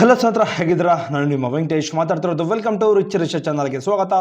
Hello ಸ್ನೇಹಿತರ ಹೇಗಿದ್ದೀರಾ? ನಾನು ನಿಮ್ಮ ವೆಂಕಟೇಶ್ ಮಾತಾಡ್ತಿರೋದು. ವೆಲ್ಕಮ್ ಟು ರಿಚ್ ರಿಚ್ ಚಾನಲ್ಗೆ ಸ್ವಾಗತ.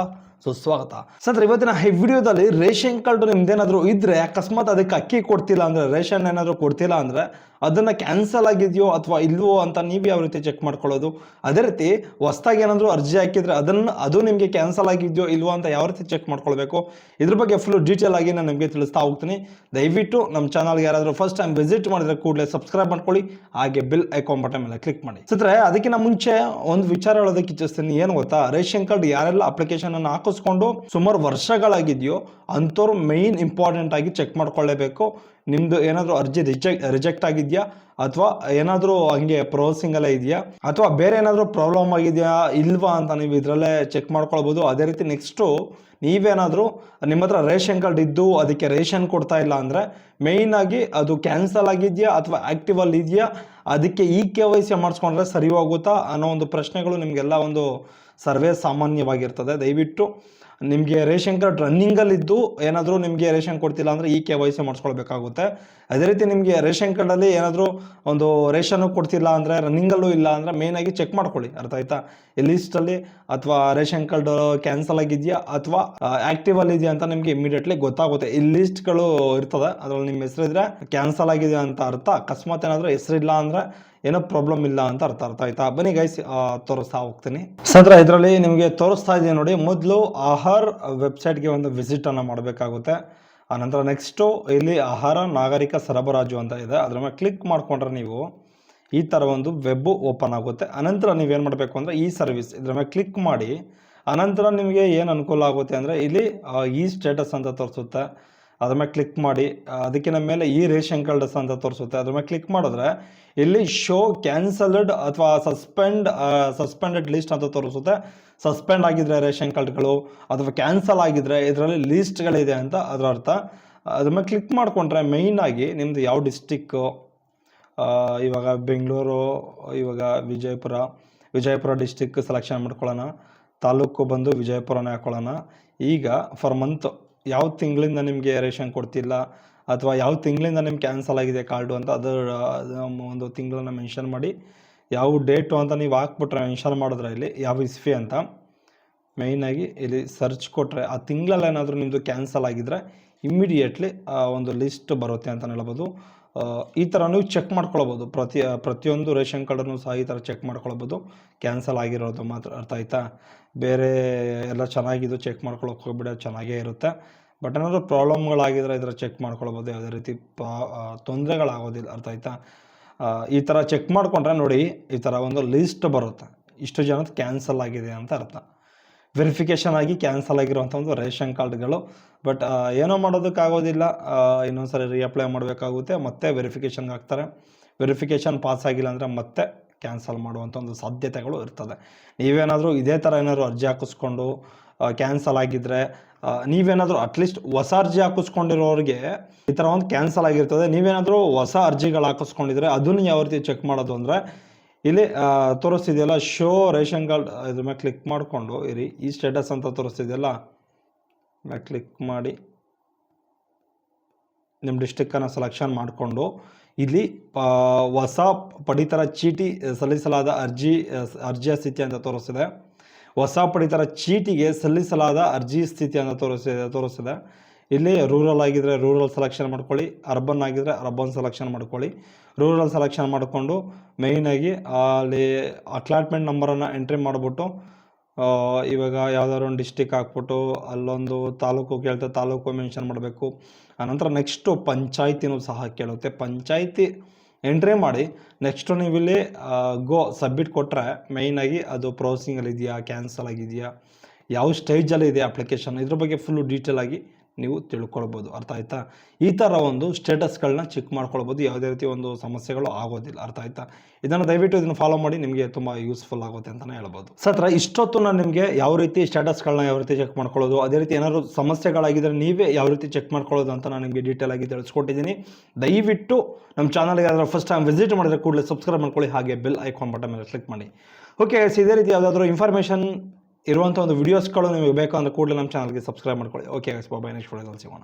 ಸುಸ್ವಾಗತ. ಸರ್ ಇವತ್ತಿನ ಈ ವಿಡಿಯೋದಲ್ಲಿ ರೇಷನ್ ಕಾರ್ಡ್ ನಿಮ್ದೇನಾದರೂ ಇದ್ರೆ, ಅಕಸ್ಮಾತ್ ಅದಕ್ಕೆ ಅಕ್ಕಿ ಕೊಡ್ತಿಲ್ಲ ಅಂದ್ರೆ, ರೇಷನ್ ಏನಾದರೂ ಕೊಡ್ತಿಲ್ಲ ಅಂದ್ರೆ, ಅದನ್ನ ಕ್ಯಾನ್ಸಲ್ ಆಗಿದೆಯೋ ಅಥವಾ ಇಲ್ವೋ ಅಂತ ನೀವು ಯಾವ ರೀತಿ ಚೆಕ್ ಮಾಡ್ಕೊಳ್ಳೋದು? ಅದೇ ರೀತಿ ಹೊಸ್ದಾಗಿ ಏನಾದರೂ ಅರ್ಜಿ ಹಾಕಿದ್ರೆ ಅದನ್ನು, ಅದು ನಿಮಗೆ ಕ್ಯಾನ್ಸಲ್ ಆಗಿದೆಯೋ ಇಲ್ವೋ ಅಂತ ಯಾವ ರೀತಿ ಚೆಕ್ ಮಾಡ್ಕೊಳ್ಬೇಕು? ಇದ್ರ ಬಗ್ಗೆ ಫುಲ್ ಡೀಟೇಲ್ ಆಗಿ ನಾನು ನಿಮಗೆ ತಿಳಿಸ್ತಾ ಹೋಗ್ತೀನಿ. ದಯವಿಟ್ಟು ನಮ್ಮ ಚಾನಲ್ಗೆ ಯಾರಾದರೂ ಫಸ್ಟ್ ಟೈಮ್ ವಿಸಿಟ್ ಮಾಡಿದ್ರೆ ಕೂಡಲೇ ಸಬ್ಸ್ಕ್ರೈಬ್ ಮಾಡ್ಕೊಳ್ಳಿ. ಹಾಗೆ ಬಿಲ್ ಐಕಾನ್ ಬಟನ್ ಮೇಲೆ ಕ್ಲಿಕ್ ಮಾಡಿ. ಸತ್ರೆ ಅದಕ್ಕಿಂತ ಮುಂಚೆ ಒಂದು ವಿಚಾರ ಹೇಳೋದಕ್ಕೆ ಇಚ್ಛಿಸ್ತೀನಿ. ಏನು ಗೊತ್ತಾ? ರೇಷನ್ ಕಾರ್ಡ್ ಯಾರೆಲ್ಲ ಅಪ್ಲಿಕೇಶನ್ ಅನ್ನು ಹಾಕಿಸ್ಕೊಂಡು ಸುಮಾರು ವರ್ಷಗಳಾಗಿದೆಯೋ ಅಂಥವ್ರು ಮೇಯ್ನ್ ಇಂಪಾರ್ಟೆಂಟ್ ಆಗಿ ಚೆಕ್ ಮಾಡ್ಕೊಳ್ಳೇಬೇಕು. ನಿಮ್ದು ಏನಾದರೂ ಅರ್ಜಿ ರಿಜೆಕ್ಟ್ ರಿಜೆಕ್ಟ್ ಆಗಿದೆಯಾ? ಅಥವಾ ಏನಾದರೂ ಹಂಗೆ ಪ್ರೋಸೆಸಿಂಗ್ ಎಲ್ಲ ಇದೆಯಾ? ಅಥವಾ ಬೇರೆ ಏನಾದರೂ ಪ್ರಾಬ್ಲಮ್ ಆಗಿದೆಯಾ, ಇಲ್ವಾ ಅಂತ ನೀವು ಇದರಲ್ಲೇ ಚೆಕ್ ಮಾಡ್ಕೊಳ್ಬೋದು. ಅದೇ ರೀತಿ ನೆಕ್ಸ್ಟು ನೀವೇನಾದರೂ ನಿಮ್ಮ ಹತ್ರ ರೇಷನ್ ಕಾರ್ಡ್ ಇದ್ದು ಅದಕ್ಕೆ ರೇಷನ್ ಕೊಡ್ತಾ ಇಲ್ಲ ಅಂದರೆ ಮೇಯ್ನಾಗಿ ಅದು ಕ್ಯಾನ್ಸಲ್ ಆಗಿದೆಯಾ ಅಥವಾ ಆ್ಯಕ್ಟಿವಲ್ಲಿ ಇದೆಯಾ? ಅದಕ್ಕೆ ಈ ಕೆ ವೈ ಸಿ ಮಾಡಿಸ್ಕೊಂಡ್ರೆ ಸರಿ ಹೋಗುತ್ತಾ ಅನ್ನೋ ಒಂದು ಪ್ರಶ್ನೆಗಳು ನಿಮಗೆಲ್ಲ ಒಂದು ಸರ್ವೇ ಸಾಮಾನ್ಯವಾಗಿರ್ತದೆ. ದಯವಿಟ್ಟು ನಿಮಗೆ ರೇಷನ್ ಕಾರ್ಡ್ ರನ್ನಿಂಗಲ್ಲಿದ್ದು ಏನಾದರೂ ನಿಮಗೆ ರೇಷನ್ ಕೊಡ್ತಿಲ್ಲ ಅಂದರೆ ಈ ಕೆ ವೈ ಸಿ ಮಾಡಿಸ್ಕೊಳ್ಬೇಕಾಗುತ್ತೆ. ಅದೇ ರೀತಿ ನಿಮಗೆ ರೇಷನ್ ಕಾರ್ಡಲ್ಲಿ ಏನಾದರೂ ಒಂದು ರೇಷನ್ನು ಕೊಡ್ತಿಲ್ಲ ಅಂದರೆ ರನ್ನಿಂಗಲ್ಲೂ ಇಲ್ಲ ಅಂದರೆ ಮೇಯ್ನಾಗಿ ಚೆಕ್ ಮಾಡ್ಕೊಳ್ಳಿ. ಅರ್ಥ ಆಯ್ತಾ? ಲಿಸ್ಟಲ್ಲಿ ಅಥವಾ ರೇಷನ್ ಕಾರ್ಡ್ ಕ್ಯಾನ್ಸಲ್ ಆಗಿದೆಯಾ ಅಥವಾ ಆ್ಯಕ್ಟಿವ್ ಅಲ್ಲಿ ಇದೆಯಾ ಅಂತ ನಿಮಗೆ ಇಮಿಡಿಯೇಟ್ಲಿ ಗೊತ್ತಾಗುತ್ತೆ. ಈ ಲಿಸ್ಟ್ಗಳು ಇರ್ತದೆ, ಅದರಲ್ಲಿ ನಿಮ್ಮ ಹೆಸರಿದ್ರೆ ಕ್ಯಾನ್ಸಲ್ ಆಗಿದೆ ಅಂತ ಅರ್ಥ. ಅಕಸ್ಮಾತ್ ಏನಾದರೂ ಹೆಸರಿಲ್ಲ ಅಂದರೆ ಏನೋ ಪ್ರಾಬ್ಲಮ್ ಇಲ್ಲ ಅಂತ ಅರ್ಥ. ಅರ್ಥ ಆಯ್ತಾ? ಬನ್ನಿ ಗೈಸ್ ತೋರಿಸ್ತಾ ಹೋಗ್ತೀನಿ. ಸದ್ರ ಇದರಲ್ಲಿ ನಿಮಗೆ ತೋರಿಸ್ತಾ ಇದೆಯಾ ನೋಡಿ. ಮೊದಲು ಆಹಾರ್ ವೆಬ್ಸೈಟ್ಗೆ ಒಂದು ವಿಸಿಟನ್ನು ಮಾಡಬೇಕಾಗುತ್ತೆ. ಆನಂತರ ನೆಕ್ಸ್ಟು ಇಲ್ಲಿ ಆಹಾರ ನಾಗರಿಕ ಸರಬರಾಜು ಅಂತ ಇದೆ. ಅದ್ರ ಮೇಲೆ ಕ್ಲಿಕ್ ಮಾಡಿಕೊಂಡ್ರೆ ನೀವು ಈ ಥರ ಒಂದು ವೆಬ್ ಓಪನ್ ಆಗುತ್ತೆ. ಅನಂತರ ನೀವೇನು ಮಾಡಬೇಕು ಅಂದರೆ ಈ ಸರ್ವಿಸ್ ಇದ್ರ ಮೇಲೆ ಕ್ಲಿಕ್ ಮಾಡಿ, ಅನಂತರ ನಿಮಗೆ ಏನು ಅನುಕೂಲ ಆಗುತ್ತೆ ಅಂದರೆ ಇಲ್ಲಿ ಈ ಸ್ಟೇಟಸ್ ಅಂತ ತೋರಿಸುತ್ತೆ. ಅದ್ರ ಮೇಲೆ ಕ್ಲಿಕ್ ಮಾಡಿ, ಅದಕ್ಕಿನ ಮೇಲೆ ಈ ರೇಷನ್ ಕಾರ್ಡ್ಸ್ ಅಂತ ತೋರಿಸುತ್ತೆ. ಅದ್ರ ಮೇಲೆ ಕ್ಲಿಕ್ ಮಾಡಿದ್ರೆ ಇಲ್ಲಿ ಶೋ ಕ್ಯಾನ್ಸಲ್ಡ್ ಅಥವಾ ಸಸ್ಪೆಂಡ್ ಸಸ್ಪೆಂಡೆಡ್ ಲಿಸ್ಟ್ ಅಂತ ತೋರಿಸುತ್ತೆ. ಸಸ್ಪೆಂಡ್ ಆಗಿದ್ರೆ ರೇಷನ್ ಕಾರ್ಡ್ಗಳು ಅಥವಾ ಕ್ಯಾನ್ಸಲ್ ಆಗಿದ್ರೆ ಇದರಲ್ಲಿ ಲೀಸ್ಟ್ಗಳಿದೆ ಅಂತ ಅದರ ಅರ್ಥ. ಅದ್ರ ಮೇಲೆ ಕ್ಲಿಕ್ ಮಾಡಿಕೊಂಡ್ರೆ ಆಗಿ ನಿಮ್ದು ಯಾವ ಡಿಸ್ಟಿಕ್ಕು ಇವಾಗ ಬೆಂಗಳೂರು, ಇವಾಗ ವಿಜಯಪುರ ವಿಜಯಪುರ ಡಿಸ್ಟಿಕ್ ಸೆಲೆಕ್ಷನ್ ಮಾಡ್ಕೊಳ್ಳೋಣ. ತಾಲೂಕು ಬಂದು ವಿಜಯಪುರನೇ ಹಾಕೊಳ್ಳೋಣ. ಈಗ ಫರ್ ಮಂತ್ ಯಾವ ತಿಂಗಳಿಂದ ನಿಮಗೆ ರೇಷನ್ ಕೊಡ್ತಿಲ್ಲ ಅಥವಾ ಯಾವ ತಿಂಗಳಿಂದ ನಿಮ್ಗೆ ಕ್ಯಾನ್ಸಲ್ ಆಗಿದೆ ಕಾರ್ಡು ಅಂತ ಅದರ, ಅದು ಒಂದು ತಿಂಗಳನ್ನ ಮೆನ್ಷನ್ ಮಾಡಿ. ಯಾವ ಡೇಟು ಅಂತ ನೀವು ಹಾಕ್ಬಿಟ್ರೆ ಮೆನ್ಷನ್ ಮಾಡಿದ್ರೆ ಇಲ್ಲಿ, ಯಾವ ಇಸ್ಫಿ ಅಂತ ಮೇಯ್ನಾಗಿ ಇಲ್ಲಿ ಸರ್ಚ್ ಕೊಟ್ಟರೆ ಆ ತಿಂಗಳಲ್ಲೇನಾದರೂ ನಿಮ್ಮದು ಕ್ಯಾನ್ಸಲ್ ಆಗಿದ್ರೆ ಇಮ್ಮಿಡಿಯೇಟ್ಲಿ ಒಂದು ಲಿಸ್ಟ್ ಬರುತ್ತೆ ಅಂತ ಹೇಳ್ಬೋದು. ಈ ಥರ ನೀವು ಚೆಕ್ ಮಾಡ್ಕೊಳ್ಬೋದು. ಪ್ರತಿ, ಪ್ರತಿಯೊಂದು ರೇಷನ್ ಕಾರ್ಡನ್ನು ಸಹ ಈ ಥರ ಚೆಕ್ ಮಾಡ್ಕೊಳ್ಬೋದು. ಕ್ಯಾನ್ಸಲ್ ಆಗಿರೋದು ಮಾತ್ರ ಅರ್ಥ ಆಯ್ತಾ? ಬೇರೆ ಎಲ್ಲ ಚೆನ್ನಾಗಿದ್ದು ಚೆಕ್ ಮಾಡ್ಕೊಳಕ್ಕೆ ಹೋಗ್ಬಿಡ ಚೆನ್ನಾಗೇ ಇರುತ್ತೆ. ಬಟ್ ಏನಾದರೂ ಪ್ರಾಬ್ಲಮ್ಗಳಾಗಿದ್ರೆ ಇದರ ಚೆಕ್ ಮಾಡ್ಕೊಳ್ಬೋದು. ಯಾವುದೇ ರೀತಿ ತೊಂದರೆಗಳಾಗೋದಿಲ್ಲ. ಅರ್ಥ ಆಯ್ತಾ? ಈ ಥರ ಚೆಕ್ ಮಾಡಿಕೊಂಡ್ರೆ ನೋಡಿ ಈ ಥರ ಒಂದು ಲಿಸ್ಟ್ ಬರುತ್ತೆ. ಇಷ್ಟು ಜನದ ಕ್ಯಾನ್ಸಲ್ ಆಗಿದೆ ಅಂತ ಅರ್ಥ. ವೆರಿಫಿಕೇಷನ್ ಆಗಿ ಕ್ಯಾನ್ಸಲ್ ಆಗಿರುವಂಥ ಒಂದು ರೇಷನ್ ಕಾರ್ಡ್ಗಳು. ಬಟ್ ಏನೋ ಮಾಡೋದಕ್ಕಾಗೋದಿಲ್ಲ. ಇನ್ನೊಂದ್ಸರಿ ರೀಅಪ್ಲೈ ಮಾಡಬೇಕಾಗುತ್ತೆ. ಮತ್ತೆ ವೆರಿಫಿಕೇಷನ್ಗೆ ಹಾಕ್ತಾರೆ. ವೆರಿಫಿಕೇಷನ್ ಪಾಸ್ ಆಗಿಲ್ಲ ಅಂದರೆ ಮತ್ತೆ ಕ್ಯಾನ್ಸಲ್ ಮಾಡುವಂಥ ಒಂದು ಸಾಧ್ಯತೆಗಳು ಇರ್ತದೆ. ನೀವೇನಾದರೂ ಇದೇ ಥರ ಏನಾದರೂ ಅರ್ಜಿ ಹಾಕಿಸ್ಕೊಂಡು ಕ್ಯಾನ್ಸಲ್ ಆಗಿದ್ದರೆ ನೀವೇನಾದರೂ ಅಟ್ಲೀಸ್ಟ್ ಹೊಸ ಅರ್ಜಿ ಹಾಕಿಸ್ಕೊಂಡಿರೋರಿಗೆ ಈ ಥರ ಒಂದು ಕ್ಯಾನ್ಸಲ್ ಆಗಿರ್ತದೆ. ನೀವೇನಾದರೂ ಹೊಸ ಅರ್ಜಿಗಳು ಹಾಕಿಸ್ಕೊಂಡಿದ್ರೆ ಅದನ್ನು ಯಾವ ರೀತಿ ಚೆಕ್ ಮಾಡೋದು ಅಂದರೆ ಇಲ್ಲಿ ತೋರಿಸ್ತಿದೆಯಲ್ಲ ಶೋ ರೇಷನ್ ಕಾರ್ಡ್ ಇದ್ರ ಮೇಲೆ ಕ್ಲಿಕ್ ಮಾಡಿಕೊಂಡು ಇರಿ. ಈ ಸ್ಟೇಟಸ್ ಅಂತ ತೋರಿಸ್ತಿದೆಯಲ್ಲ ಮೇಲೆ ಕ್ಲಿಕ್ ಮಾಡಿ. ನಿಮ್ಮ ಡಿಸ್ಟಿಕ್ಕನ್ನು ಸೆಲೆಕ್ಷನ್ ಮಾಡಿಕೊಂಡು, ಇಲ್ಲಿ ಹೊಸ ಪಡಿತರ ಚೀಟಿ ಸಲ್ಲಿಸಲಾದ ಅರ್ಜಿ, ಅರ್ಜಿಯ ಸ್ಥಿತಿ ಅಂತ ತೋರಿಸ್ತಿದೆ. ಹೊಸ ಪಡಿತರ ಚೀಟಿಗೆ ಸಲ್ಲಿಸಲಾದ ಅರ್ಜಿ ಸ್ಥಿತಿ ಅಂತ ತೋರಿಸ್ತಿದೆ ತೋರಿಸ್ತಿದೆ. ಇಲ್ಲಿ ರೂರಲ್ ಆಗಿದ್ದರೆ ರೂರಲ್ ಸೆಲೆಕ್ಷನ್ ಮಾಡ್ಕೊಳ್ಳಿ ಅರ್ಬನ್ ಆಗಿದ್ದರೆ ಅರ್ಬನ್ ಸೆಲೆಕ್ಷನ್ ಮಾಡ್ಕೊಳ್ಳಿ. ರೂರಲ್ ಸೆಲೆಕ್ಷನ್ ಮಾಡಿಕೊಂಡು ಮೇಯ್ನಾಗಿ ಅಲ್ಲಿ ಅಟ್ಲಾಟ್ಮೆಂಟ್ ನಂಬರನ್ನು ಎಂಟ್ರಿ ಮಾಡಿಬಿಟ್ಟು ಇವಾಗ ಯಾವ್ದಾದ್ರು ಒಂದು ಡಿಸ್ಟಿಕ್ ಹಾಕ್ಬಿಟ್ಟು ಅಲ್ಲೊಂದು ತಾಲೂಕು ಕೇಳ್ತಾ ತಾಲೂಕು ಮೆನ್ಷನ್ ಮಾಡಬೇಕು. ಆನಂತರ ನೆಕ್ಸ್ಟು ಪಂಚಾಯಿತಿನೂ ಸಹ ಕೇಳುತ್ತೆ. ಪಂಚಾಯಿತಿ ಎಂಟ್ರಿ ಮಾಡಿ ನೆಕ್ಸ್ಟು ನೀವಿಲ್ಲಿ ಗೋ ಸಬ್ಮಿಟ್ ಕೊಟ್ಟರೆ ಮೇಯ್ನಾಗಿ ಅದು ಪ್ರೊಸಿಂಗಲ್ಲಿದೆಯಾ ಕ್ಯಾನ್ಸಲ್ ಆಗಿದೆಯಾ, ಯಾವ ಸ್ಟೇಜಲ್ಲಿ ಇದೆ ಅಪ್ಲಿಕೇಶನ್ ಇದ್ರ ಬಗ್ಗೆ ಫುಲ್ಲು ಡೀಟೇಲಾಗಿ ನೀವು ತಿಳ್ಕೊಳ್ಬೋದು. ಅರ್ಥ ಆಯ್ತಾ? ಈ ಥರ ಒಂದು ಸ್ಟೇಟಸ್ಗಳನ್ನ ಚೆಕ್ ಮಾಡ್ಕೊಳ್ಬೋದು. ಯಾವುದೇ ರೀತಿ ಒಂದು ಸಮಸ್ಯೆಗಳು ಆಗೋದಿಲ್ಲ. ಅರ್ಥ ಆಯ್ತಾ? ಇದನ್ನು ದಯವಿಟ್ಟು ಇದನ್ನು ಫಾಲೋ ಮಾಡಿ. ನಿಮಗೆ ತುಂಬ ಯೂಸ್ಫುಲ್ ಆಗುತ್ತೆ ಅಂತಲೇ ಹೇಳ್ಬೋದು. ಸತ್ರ ಇಷ್ಟೊತ್ತು ನಾನು ನಿಮಗೆ ಯಾವ ರೀತಿ ಸ್ಟೇಟಸ್ಗಳನ್ನ ಯಾವ ರೀತಿ ಚೆಕ್ ಮಾಡ್ಕೊಳ್ಳೋದು, ಅದೇ ರೀತಿ ಏನಾದರೂ ಸಮಸ್ಯೆಗಳಾಗಿದ್ದರೆ ನೀವೇ ಯಾವ ರೀತಿ ಚೆಕ್ ಮಾಡ್ಕೊಳ್ಳೋದು ಅಂತ ನಾನು ನಿಮಗೆ ಡೀಟೇಲ್ ಆಗಿ ತಿಳಿಸ್ಕೊಟ್ಟಿದ್ದೀನಿ. ದಯವಿಟ್ಟು ನಮ್ಮ ಚಾನಲ್ಗೆ ಯಾರಾದರೂ ಫಸ್ಟ್ ಟೈಮ್ ವಿಸಿಟ್ ಮಾಡಿದ್ರೆ ಕೂಡಲೇ ಸಬ್ಸ್ಕ್ರೈಬ್ ಮಾಡ್ಕೊಳ್ಳಿ. ಹಾಗೆ ಬೆಲ್ ಐಕಾನ್ ಬಟನ್ ಮೇಲೆ ಕ್ಲಿಕ್ ಮಾಡಿ. ಓಕೆ ಇದೇ ರೀತಿ ಯಾವುದಾದ್ರೂ ಇನ್ಫಾರ್ಮೇಷನ್ ಇರುವಂಥ ಒಂದು ವೀಡಿಯೋಸ್ಗಳು ನಿಮಗೆ ಬೇಕು ಅಂದರೆ ಕೂಡಲೇ ನಮ್ಮ ಚಾನಲ್ಗೆ ಸಬ್ಸ್ಕ್ರೈಬ್ ಮಾಡ್ಕೊಳ್ಳಿ. ಓಕೆ ಬಾಯ್ ನೆಕ್ಸ್ಟ್ ವಿಡಿಯೋದಲ್ಲಿ ಸಿಗೋಣ.